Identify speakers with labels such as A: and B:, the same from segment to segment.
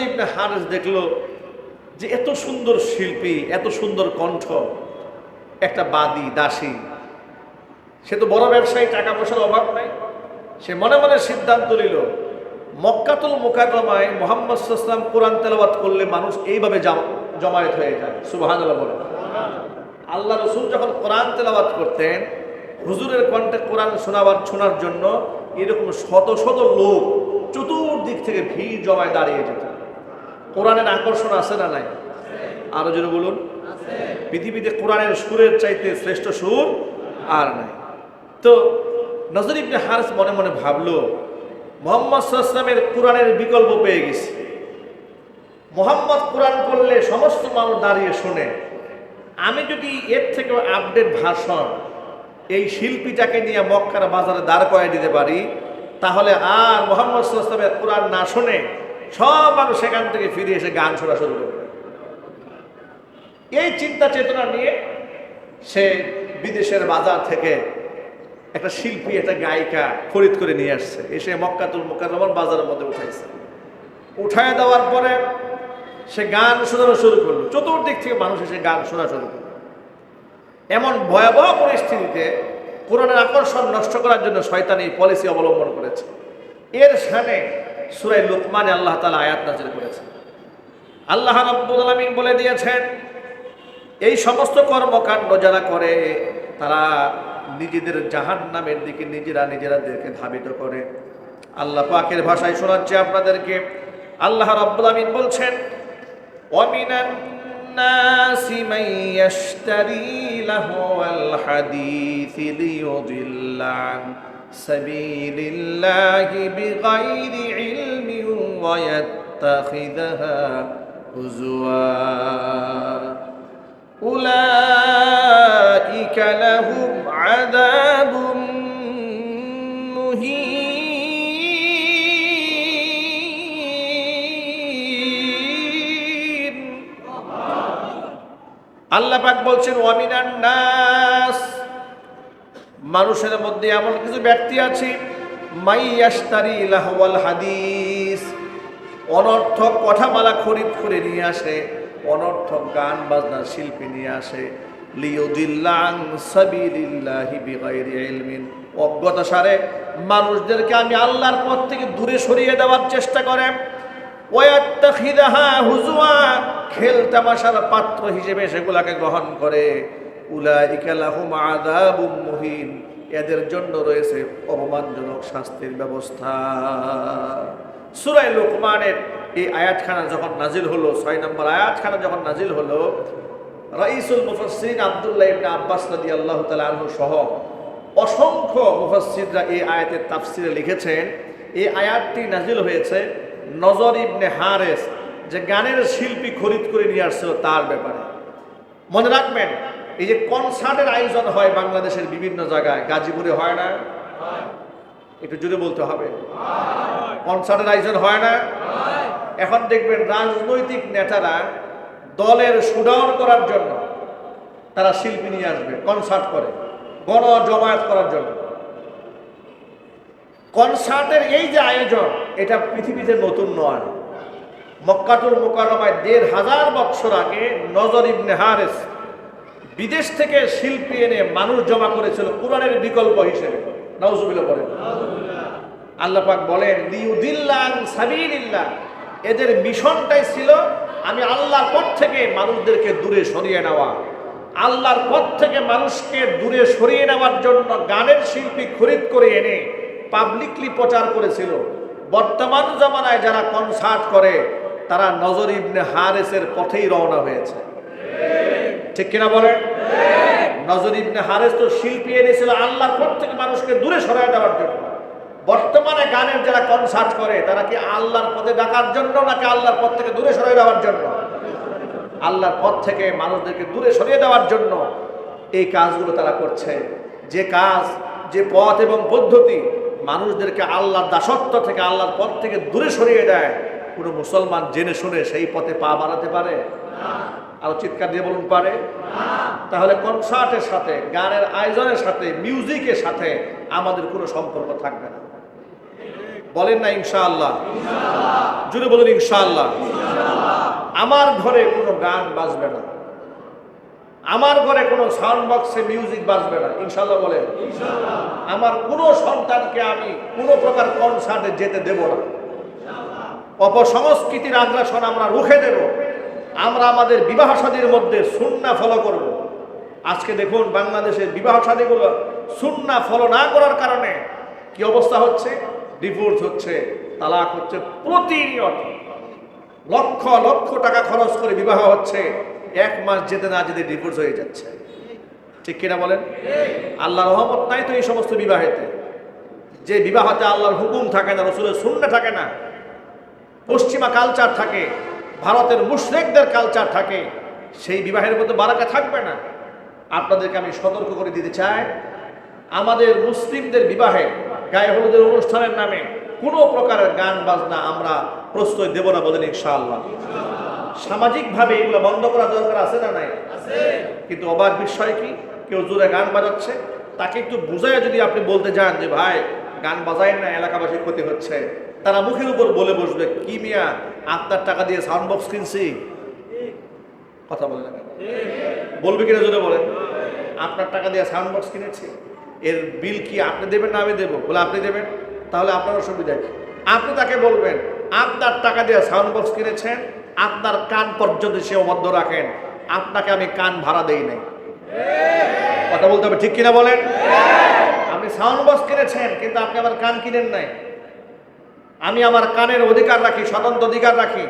A: ইবনে হারেস দেখল যে এত সুন্দর শিল্পী, এত সুন্দর কণ্ঠ, একটা বাদী, দাসী। সে তো বড় ব্যবসায়ী টাকা পয়সার অভাব নাই। সে মনে মনে সিদ্ধান্ত নিল, মক্কাতুল মোকাররমায় মোহাম্মদ সাল্লাম কোরআন তেলাওয়াত করলে মানুষ এইভাবে জাম- জমায়েত হয়ে যায়। বলে আল্লাহ রসুল যখন কোরআন তেলাওয়াত করতেন, হুজুরের কণ্ঠে কোরআন শোনাবার, শোনার জন্য এরকম শত শত লোক চতুর্দিক থেকে ভিড় জমায় দাঁড়িয়ে যেত। কোরআনের আকর্ষণ আছে না নাই? আরও জোরে বলুন। পৃথিবীতে কোরআনের সুরের চাইতে শ্রেষ্ঠ সুর আর নাই। তো নজর ইবনে হারিস মনে মনে ভাবলো, মোহাম্মদ কোরআনের বিকল্প পেয়ে গেছি। মোহাম্মদ কোরআন করলে সমস্ত মানুষ দাঁড়িয়ে শোনে। আমি যদি এর থেকে আপডেট ভাষণ এই শিল্পীটাকে নিয়ে মক্কার বাজারে দাঁড় করাই দিতে পারি, তাহলে আর মোহাম্মদ সাল্লামের কোরআন না শুনে সব মানুষ সেখান থেকে ফিরে এসে গান শোনা শুরু করবে। এই চিন্তা চেতনা নিয়ে সে বিদেশের বাজার থেকে একটা শিল্পী, একটা গায়িকা খরিদ করে নিয়ে আসছে। এসে মক্কাতুল মোকাররমার বাজারের মধ্যে উঠাইছে। উঠায় দেওয়ার পরে সে গান শোনানো শুরু করল। চতুর্দিক থেকে মানুষ এসে গান শোনা শুরু করল। এমন ভয়াবহ পরিস্থিতিতে কোরআনের আকর্ষণ নষ্ট করার জন্য শয়তান এই পলিসি অবলম্বন করেছে। এর সামনে সুরাই লুকমানে আল্লাহ তালা আয়াত নাজির করেছে আল্লাহ রাব্বুল আলামিন বলে দিয়েছেন, এই সমস্ত কর্মকাণ্ড যারা করে, তারা নিজেদের জাহান নামের দিকে নিজেরা নিজেরাদেরকে ধাবিত করে। আল্লাহ পাকের ভাষায় শোনাচ্ছে আপনাদেরকে। আল্লাহ রাব্বুল বলছেন মান ইয়াশতারি লাহওয়াল হাদিসি লিয়ুদিল্লা আন সাবিলিল্লাহি বিগাইরি ইলমিন ওয়া ইয়াত্তাখিযাহা হুজুয়া أولئك لهم عذاب مهين আল্লাহ পাক বলছেন ওয়ামিনান নাস মানুষের মধ্যে এমন কিছু ব্যক্তি আছে মাইয়াস্তারি লাহওয়াল হাদিস। অনর্থক কথামালা খরিদ করে নিয়ে আসে, অনর্থক গান বাজনার শিল্পী নিয়ে আসে। অজ্ঞতা সারে মানুষদেরকে আমি আল্লাহর পথ থেকে দূরে সরিয়ে দেওয়ার চেষ্টা করে। খেল তামাশার পাত্র হিসেবে সেগুলাকে গ্রহণ করে। মুহিন। এদের জন্য রয়েছে অপমানজনক শাস্তির ব্যবস্থা। সুরাই লোকমানের এই আয়াতখানা যখন নাজিল হলো, ছয় নম্বর আয়াতখানা যখন নাজিল হলো, রাইসুল মুফাসসিরিন আব্দুল্লাহ ইবনে আব্বাস রাদিয়াল্লাহু তাআলা আনহু সহ অসংখ্য মুফাসসিররা এই আয়াতের তাফসিরে লিখেছেন, এই আয়াতটি নাজিল হয়েছে নজর ইবনে হারেস, যে গানের শিল্পী খরিদ করে নিয়ে আসছিল তার ব্যাপারে। মনে রাখবেন এই যে কনসার্টের আয়োজন হয় বাংলাদেশের বিভিন্ন জায়গায়, গাজীপুরে হয় না? একটু জুড়ে বলতে হবে। কনসার্টের আয়োজন হয় না? এখন দেখবেন রাজনৈতিক নেতারা দলের সুডাউন করার জন্য তারা শিল্পী নিয়ে আসবে, কনসার্ট করে গণ জমায়েত করার জন্য। কনসার্টের এই যে আয়োজন, এটা পৃথিবীতে নতুন নয়। মক্কাতুল মোকারমায় দেড় হাজার বছর আগে নজর ইবনে হারেস বিদেশ থেকে শিল্পী এনে মানুষ জমা করেছিল কোরআনের বিকল্প হিসেবে। নাউজুবিল্লাহ বলেন। আল্লাহ পাক বলেন লিউদিল্লান সাবিলিল্লাহ। এদের মিশনটাই ছিল, আমি আল্লাহর পথ থেকে মানুষদেরকে দূরে সরিয়ে নেওয়া। আল্লাহর পথ থেকে মানুষকে দূরে সরিয়ে নেওয়ার জন্য গানের শিল্পী খরিদ করে এনে পাবলিকলি প্রচার করেছিল। বর্তমান জামানায় যারা কনসার্ট করে, তারা নজর ইবনে হারেসের পথেই রওনা হয়েছে। ঠিক কিনা বলেন? নজর ইবনে হারেস তো শিল্পী এনেছিল আল্লাহর পথ থেকে মানুষকে দূরে সরাই দেওয়ার জন্য। বর্তমানে গানের যারা কনসার্ট করে, তারা কি আল্লাহর পথে ডাকার জন্য নাকি আল্লাহর পথ থেকে দূরে সরিয়ে দেওয়ার জন্য? আল্লাহর পথ থেকে মানুষদেরকে দূরে সরিয়ে দেওয়ার জন্য এই কাজগুলো তারা করছে। যে কাজ, যে পথ এবং পদ্ধতি মানুষদেরকে আল্লাহর দাসত্ব থেকে, আল্লাহর পথ থেকে দূরে সরিয়ে দেয়, কোনো মুসলমান জেনে শুনে সেই পথে পা বাড়াতে পারে? আরও চিৎকার দিয়ে বলুন পারে। তাহলে কনসার্টের সাথে, গানের আয়োজনের সাথে, মিউজিকের সাথে আমাদের কোনো সম্পর্ক থাকবে না। বলেন না ইনশাআল্লাহ। জুড়ে বলুন ইনশাআল্লাহ। আমার ঘরে কোনো গান বাজবে না। আমার ঘরে কোনো সাউন্ড বক্সে মিউজিক বাজবে না। ইনশাআল্লাহ বলেন। আমার কোনো সন্তানকে আমি কোনো প্রকার কনসার্টে যেতে দেব না। অপসংস্কৃতির আগ্রাসন আমরা রুখে দেব। আমরা আমাদের বিবাহ সাদীর মধ্যে সুন্না ফলো করব। আজকে দেখুন বাংলাদেশের বিবাহ সাদীগুলো সুন্না ফলো না করার কারণে কি অবস্থা হচ্ছে? ডিভোর্স হচ্ছে, তালাক হচ্ছে প্রতিনিয়ত। লক্ষ লক্ষ টাকা খরচ করে বিবাহ হচ্ছে, এক মাস যেতে না যেতে ডিভোর্স হয়ে যাচ্ছে। ঠিক কিনা বলেন? আল্লাহ রহমত নাই তো এই সমস্ত বিবাহেতে। যে বিবাহতে আল্লাহর হুকুম থাকে না, রসুলের শূন্য থাকে না, পশ্চিমা কালচার থাকে ভারতের মুশরেকদের কালচার থাকে সেই বিবাহের মধ্যে বারাকা থাকবে না। আপনাদেরকে আমি সতর্ক করে দিতে চাই আমাদের মুসলিমদের বিবাহে গায়ে হলুদের অনুষ্ঠানের নামে কোনো প্রকারের গান বাজনা আমরা প্রশ্রয় দেব না বলেন ইনশাআল্লাহ। সামাজিকভাবে এগুলো বন্ধ করা দরকার আছে না নাই? কিন্তু অবাক বিষয় কি? কেউ জোরে গান বাজাচ্ছে তাকে একটু বুঝায় যদি আপনি বলতে যান যে ভাই গান বাজায় না এলাকাবাসীর ক্ষতি হচ্ছে। তারা মুখের উপর বলে বসবে কি মিয়া আপনার টাকা দিয়ে সাউন্ড বক্স কিনছি? কথা বলে না? বলবে কিনা জোরে বলেন। আপনার টাকা দিয়ে সাউন্ড বক্স কিনেছি এর বিল কি আপনি দেবেন না আমি দেবো? বলে আপনি দেবেন তাহলে আপনার অসুবিধা কি? আপনি তাকে বলবেন আপনার টাকা দিয়ে সাউন্ড বক্স কিনেছেন আপনার কান পর্যন্ত সে অবদ্ধ রাখেন আপনাকে আমি কান ভাড়া দেই নাই। কথা বলতে হবে ঠিক কিনা বলেন? আপনি সাউন্ড বক্স কিনেছেন কিন্তু আপনি আমার কান কিনেন নাই। আমি আমার কানের অধিকার রাখি, স্বতন্ত্র অধিকার রাখি।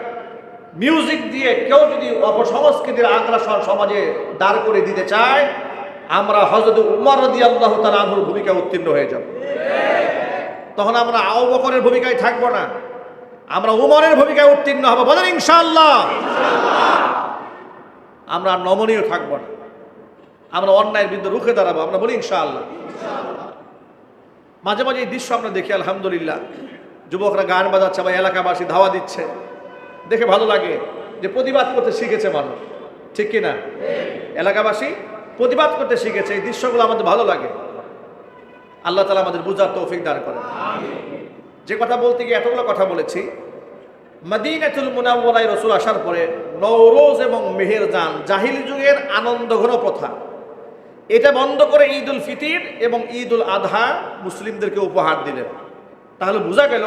A: মিউজিক দিয়ে কেউ যদি অপসংস্কৃতির আগ্রাসন সমাজে দাঁড় করে দিতে চায়, আমরা হজরত উমর রদি আল্লাহ তালুর ভূমিকা উত্তীর্ণ হয়ে যাব। তখন আমরা আউ বকরের ভূমিকায় থাকব না। আমরা উমরের ভূমিকায় উত্তীর্ণ হব। বলেন ইনশাল্লাহ আমরা নমনীয় থাকব না। আমরা অন্যায়ের বিরুদ্ধে রুখে দাঁড়াবো। আমরা বলি ইনশাআল্লাহ। মাঝে মাঝে এই দৃশ্য আমরা দেখি, আলহামদুলিল্লাহ। যুবকরা গান বাজাচ্ছে বা এলাকাবাসী ধাওয়া দিচ্ছে। দেখে ভালো লাগে যে প্রতিবাদ করতে শিখেছে মানুষ। ঠিক কি না এলাকাবাসী প্রতিবাদ করতে শিখেছে, এই দৃশ্যগুলো আমাদের ভালো লাগে। আল্লাহ তালা আমাদের বুঝার তৌফিক দান করেন। যে কথা বলতে গিয়ে এতগুলো কথা বলেছি, মদিনাতুল মুনাওয়ারায় রসুল আসার পরে নওরোজ এবং মেহেরজান জাহিল যুগের আনন্দঘন প্রথা। এটা বন্ধ করে ঈদ উল ফিতির এবং ঈদ উল আধা মুসলিমদেরকে উপহার দিলেন। তাহলে বোঝা গেল,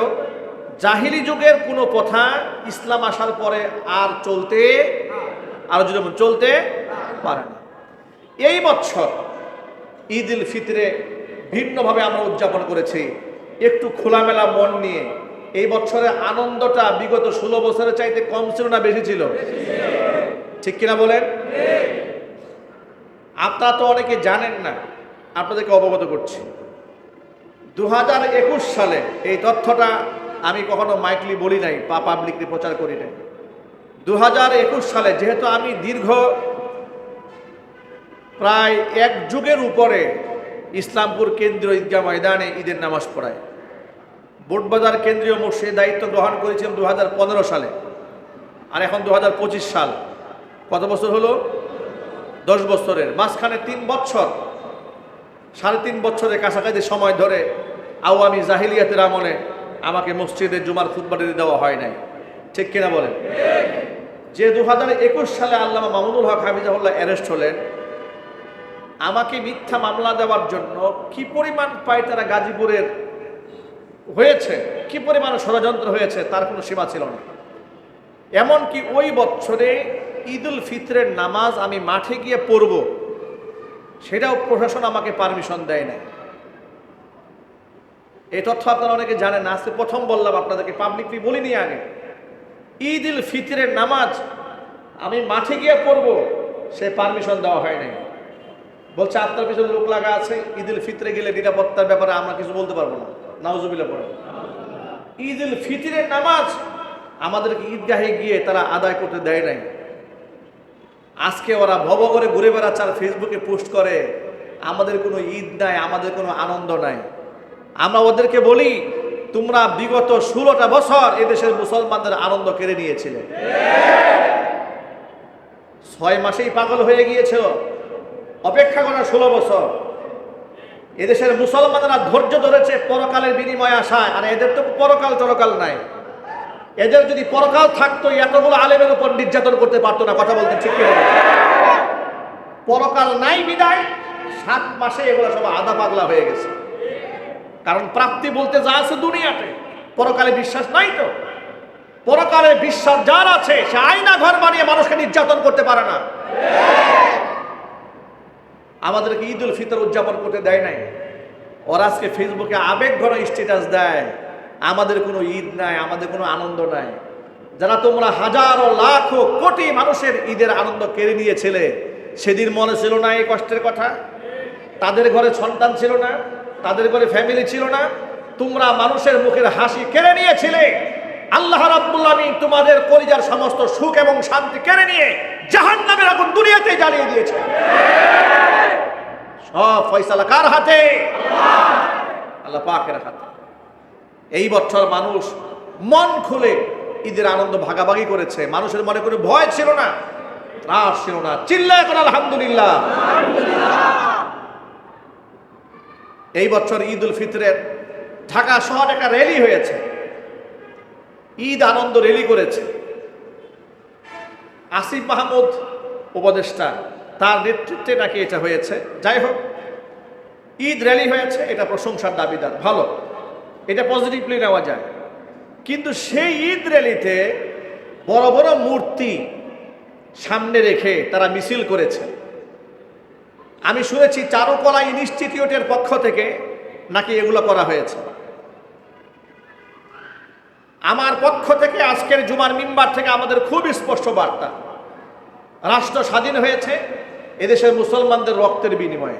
A: জাহিলি যুগের কোনো প্রথা ইসলাম আসার পরে আর চলতে আর যদি চলতে পারে না। এই বছর ঈদ উল ফিতরে ভিন্নভাবে আমরা উদযাপন করেছি, একটু খোলামেলা মন নিয়ে। এই বছরের আনন্দটা বিগত ষোলো বছরের চাইতে কম ছিল না বেশি ছিল? ঠিক কিনা বলেন? আপনারা তো অনেকে জানেন না, আপনাদেরকে অবগত করছি। দু হাজার একুশ সালে এই তথ্যটা আমি কখনো মাইকলি বলি নাই, বা পাবলিকলি প্রচার করি নাই। দু হাজার একুশ সালে যেহেতু আমি দীর্ঘ প্রায় এক যুগের উপরে ইসলামপুর কেন্দ্রীয় ঈদগাহ ময়দানে ঈদের নামাজ পড়ায়। বোটবাজার কেন্দ্রীয় মসজিদে দায়িত্ব গ্রহণ করেছিলাম দু হাজার পনেরো সালে। আর এখন দু হাজার পঁচিশ সাল। কত বছর হলো? দশ বছরের। মাঝখানে তিন বছর। সাড়ে তিন বছরের কাছাকাছি সময় ধরে আওয়ামী জাহিলিয়াতের আমলে আমাকে মসজিদে জুমার খুতবাটি দেওয়া হয় নাই। ঠিক কিনা বলেন? যে দু হাজার একুশ সালে আল্লামা মামুনুল হক হাফিজাহুল্লাহ অ্যারেস্ট হলেন, আমাকে মিথ্যা মামলা দেওয়ার জন্য কি পরিমাণ পায়তারা গাজীপুরের হয়েছে, কি পরিমাণ ষড়যন্ত্র হয়েছে তার কোনো সীমা ছিল না। এমনকি ওই বছরে ঈদুল ফিতরের নামাজ আমি মাঠে গিয়ে পড়ব সেটাও প্রশাসন আমাকে পারমিশন দেয় নাই। এই তথ্য আপনারা অনেকে জানেন না, আজকে প্রথম বললাম আপনাদেরকে পাবলিকলি বলিনি আগে। ঈদ উল ফিতরের নামাজ আমি মাঠে গিয়ে পড়ব, সে পারমিশন দেওয়া হয় নাই। বলছে, আপনার পিছনে লোক লাগা আছে, ঈদ উল ফিতরে গেলে নিরাপত্তার ব্যাপারে আমরা কিছু বলতে পারব না। নাউজুবিল্লা পড়ে ঈদ উল ফিতরের নামাজ আমাদেরকে ঈদগাহে গিয়ে তারা আদায় করতে দেয় নাই। আজকে ওরা ভব করে ঘুরে বেড়াচ্ছে আর ফেসবুকে পোস্ট করে, আমাদের কোনো ঈদ নাই, আমাদের কোনো আনন্দ নাই। আমরা ওদেরকে বলি, তোমরা বিগত ষোলোটা বছর এদেশের মুসলমানদের আনন্দ কেড়ে নিয়েছিলে। ছয় মাসেই পাগল হয়ে গিয়েছিল অপেক্ষা করা ষোলো বছর। এদেশের মুসলমানেরা ধৈর্য ধরেছে পরকালের বিনিময়ে আসায়, আর এদের তো পরকাল টরকাল নাই। এদের যদি পরকাল থাকতো এতগুলো আলেমের উপর নির্যাতন করতে পারতো না। কথা বলতে ঠিক পরকাল নাই বিদায়, সাত মাসে এগুলো সব আদা পাগলা হয়ে গেছে। কারণ প্রাপ্তি বলতে যা আছে দুনিয়াতে, পরকালে বিশ্বাস নাই তো। পরকালে বিশ্বাস যার আছে, সে আয়না ঘর বানিয়ে মানুষকে নির্যাতন করতে পারে না। আমাদেরকে ঈদ উল ফিতর উদযাপন করতে দেয় নাই। ওরা আজকে ফেসবুকে আবেগ ঘন স্ট্যাটাস দেয়। আমাদের কোনো ঈদ নাই, আমাদের কোনো আনন্দ নাই। যারা তোমরা হাজারো, লাখো, কোটি মানুষের ঈদের আনন্দ কেড়ে নিয়েছিলে, সেদিন মনে ছিল না এই কষ্টের কথা? তাদের ঘরে সন্তান ছিল না, তাদের ঘরে ফ্যামিলি ছিল না। তোমরা মানুষের মুখের হাসি কেড়ে নিয়েছিলে। আল্লাহ রাব্বুল আমিন তোমাদের কলিজার সমস্ত সুখ এবং শান্তি কেড়ে নিয়ে জাহান্নামের আগুন দুনিয়াতে জ্বালিয়ে দিয়েছে। সব ফয়সালা কার হাতে? আল্লাহ পাকের হাতে। এই বছর মানুষ মন খুলে ঈদের আনন্দ ভাগাভাগি করেছে। মানুষের মনে কোনো ভয় ছিল না, ত্রাস ছিল না। চিল্লা এখন আলহামদুলিল্লাহ। এই বছর ঈদ উল ফিতরের ঢাকা শহর একটা র্যালি হয়েছে। ঈদ আনন্দ র্যালি করেছে। আসিফ মাহমুদ উপদেষ্টা, তার নেতৃত্বে নাকি এটা হয়েছে। যাই হোক, ঈদ র্যালি হয়েছে, এটা প্রশংসার দাবিদার। ভালো। এটা পজিটিভলি নেওয়া যায়। কিন্তু সেই ঈদ র্যালিতে বড় বড় মূর্তি সামনে রেখে তারা মিছিল করেছে। আমি শুনেছি চারুকলা ইনস্টিটিউটের পক্ষ থেকে নাকি এগুলো করা হয়েছে। আমার পক্ষ থেকে আজকের জুমার মিম্বার থেকে আমাদের খুব স্পষ্ট বার্তা। রাষ্ট্র স্বাধীন হয়েছে এদেশের মুসলমানদের রক্তের বিনিময়ে।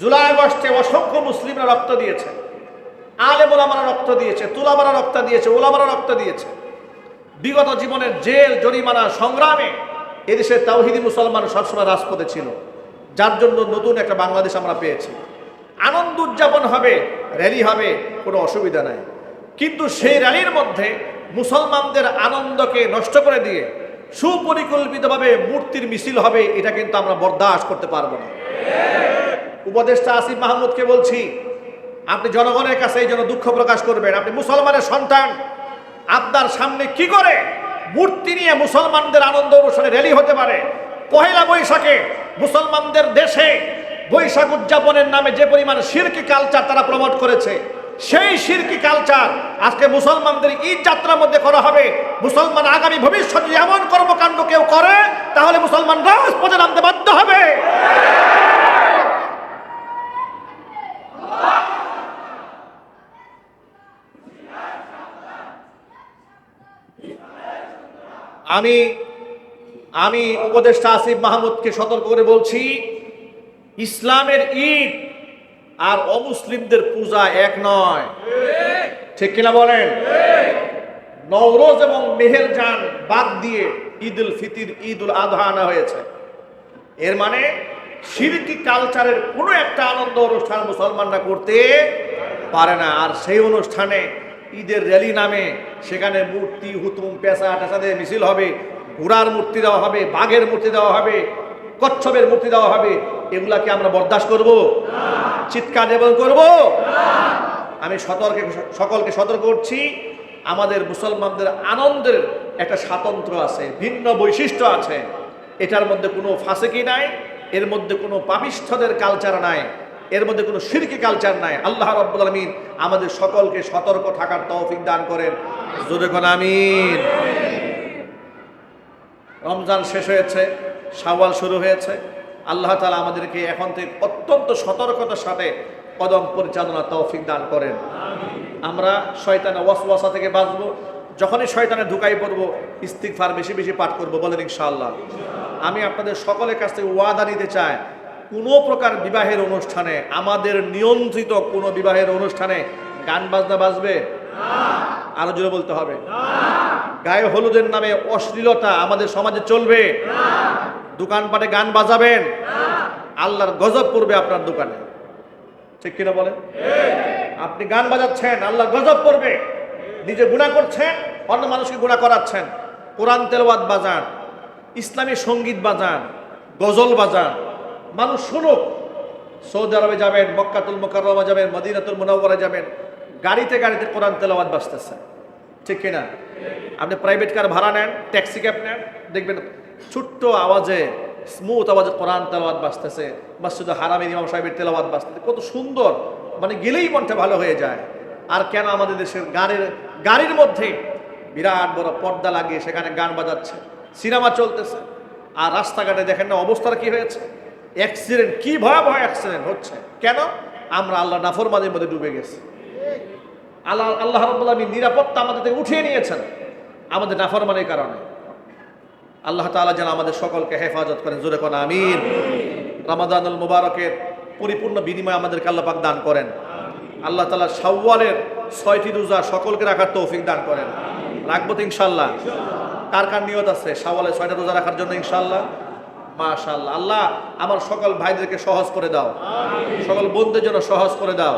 A: জুলাই আগস্টে অসংখ্য মুসলিমরা রক্ত দিয়েছে। আলেম ওলামারা রক্ত দিয়েছে, তুলামারা রক্ত দিয়েছে ওলামারা রক্ত দিয়েছে। বিগত জীবনের জেল, জরিমানা, সংগ্রামে এদেশের তাওহিদি মুসলমান সবসময় রাজপথে ছিল, যার জন্য নতুন একটা বাংলাদেশ আমরা পেয়েছি। আনন্দ উদযাপন হবে র্যালি হবে, কোনো অসুবিধা নাই। কিন্তু সেই র্যালির মধ্যে মুসলমানদের আনন্দকে নষ্ট করে দিয়ে সুপরিকল্পিতভাবে মূর্তির মিছিল হবে, এটা কিন্তু আমরা বরদাস্ত করতে পারব না। উপদেষ্টা আসিফ মাহমুদকে বলছি আপনি জনগণের কাছে এই জন্য দুঃখ প্রকাশ করবেন। আপনি মুসলমানের সন্তান। আপনার সামনে কি করে মূর্তি নিয়ে মুসলমানদের আনন্দ অনুষ্ঠানে র্যালি হতে পারে? পহেলা বৈশাখে মুসলমানদের দেশে বৈশাখ উদযাপনের নামে যে পরিমাণ শিরকি কালচার তারা প্রমোট করেছে, সেই শিরকি কালচার আজকে মুসলমানদের ঈদ যাত্রার মধ্যে করা হবে। মুসলমান আগামী ভবিষ্যতে এমন কর্মকাণ্ড কেউ করে, তাহলে মুসলমান রাজপথে নামতে বাধ্য হবে। আমি আমি উপদেষ্টা আসিফ মাহমুদকে সতর্ক করে বলছি, ইসলামের ঈদ আর অমুসলিমদের পূজা এক নয়। ঠিক কিনা বলেন? নওরোজ এবং মেহেরজান বাদ দিয়ে ঈদ উল ফিতির ঈদ উল আধা আনা হয়েছে। এর মানে শিরকি কালচারের কোনো একটা আনন্দ অনুষ্ঠান মুসলমানরা করতে পারে না। আর সেই অনুষ্ঠানে ঈদের র্যালি নামে সেখানে মূর্তি, হুতুম পেশা টেশা দিয়ে মিছিল হবে, ঘোড়ার মূর্তি দেওয়া হবে, বাঘের মূর্তি দেওয়া হবে, কচ্ছপের মূর্তি দেওয়া হবে, এগুলাকে আমরা বরদাস্ত করব? চিৎকার এবং করব? আমি সতর্কে, সকলকে সতর্ক করছি, আমাদের মুসলমানদের আনন্দের একটা স্বাতন্ত্র আছে, ভিন্ন বৈশিষ্ট্য আছে। এটার মধ্যে কোনো ফাঁসেকি নাই, এর মধ্যে কোনো পাপিষ্ঠদের কালচার নাই। এর মধ্যে কোনো সিরকি কালচার নাই। আল্লাহ রাব্বুল আলামিন আমাদের সকলকে সতর্ক থাকার তৌফিক দান করেন। জোরে আমিন। রমজান শেষ হয়েছে, শাওয়াল শুরু হয়েছে। আল্লাহ তালা আমাদেরকে এখন থেকে অত্যন্ত সতর্কতার সাথে কদম পরিচালনা তৌফিক দান করেন। আমরা শয়তানের ওয়াসওয়াসা থেকে বাঁচবো। যখনই শয়তানে ঢুকাই পড়ব, ইস্তিগফার বেশি বেশি পাঠ করব, বলেন ইনশাআল্লাহ। আমি আপনাদের সকলের কাছ থেকে ওয়াদা নিতে চাই কোনো প্রকার বিবাহের অনুষ্ঠানে, আমাদের নিয়ন্ত্রিত কোনো বিবাহের অনুষ্ঠানে গান বাজনা বাজবে? আরও জোরে বলতে হবে। গায়ে হলুদের নামে অশ্লীলতা আমাদের সমাজে চলবে। দোকানপাটে গান বাজাবেন। আল্লাহর গজব পড়বে আপনার দোকানে। ঠিক কিনা বলেন? আপনি গান বাজাচ্ছেন, আল্লাহর গজব পড়বে। নিজে গুণা করছেন, অন্য মানুষকে গুণা করাচ্ছেন। কোরআন তেলওয়াত বাজান, ইসলামী সংগীত বাজান, গজল বাজান মানুষ শুনুক। সৌদি আরবে যাবেন, মক্কাতুল মোকাররমা যাবেন, মদিনাতুল মুনাওয়ারা যাবেন, গাড়িতে গাড়িতে কোরআন তেলাওয়াত বাজতেছে। ঠিক কিনা? আপনি প্রাইভেট কার ভাড়া নেন ট্যাক্সি ক্যাব নেন, দেখবেন ছোট্ট আওয়াজে স্মুথ আওয়াজে কোরআন তেলাওয়াত বাজতেছে, মসজিদ হারামের ইমাম সাহেবের তেলাওয়াত বাজতেছে, কত সুন্দর। মানে গেলেই মনটা ভালো হয়ে যায়। আর কেন আমাদের দেশের গানের, গাড়ির মধ্যে বিরাট বড় পর্দা লাগিয়ে সেখানে গান বাজাচ্ছে, সিনেমা চলতেছে। আর রাস্তাঘাটে দেখেন না অবস্থাটা কি হয়েছে? অ্যাক্সিডেন্ট কি ভয়াবহ অ্যাক্সিডেন্ট হচ্ছে। কেন? আমরা আল্লাহ নাফরমাদের মধ্যে ডুবে গেছি। আল্লাহ আল্লাহ আলমী নিরাপত্তা আমাদের থেকে উঠিয়ে নিয়েছেন, আমাদের নাফরমানের কারণে। আল্লাহ তাআলা যেন আমাদের সকলকে হেফাজত করেন। জোরে কোন আমিন। রামাদানুল মুবারকের পরিপূর্ণ বিনিময় আমাদেরকে আল্লাহ পাক দান করেন। আল্লাহ তাআলা শাওয়ালের ছয়টি রোজা সকলকে রাখার তৌফিক দান করেন। রাখব তো ইনশাল্লাহ কার কার নিয়ত আছে? শাওয়ালের ছয়টা রোজা রাখার জন্য ইনশাল্লাহ মাশাআল্লাহ। আল্লাহ, আমার সকল ভাইদেরকে সহজ করে দাও। সকল বন্ধুদের জন্য সহজ করে দাও।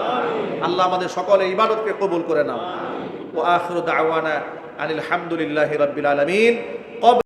A: আল্লাহ আমাদের সকলে ইবাদতকে কবুল করে নাও। ও আখিরু দাওয়ানা আনিল হামদুলিল্লাহ রাব্বিল আলামিন।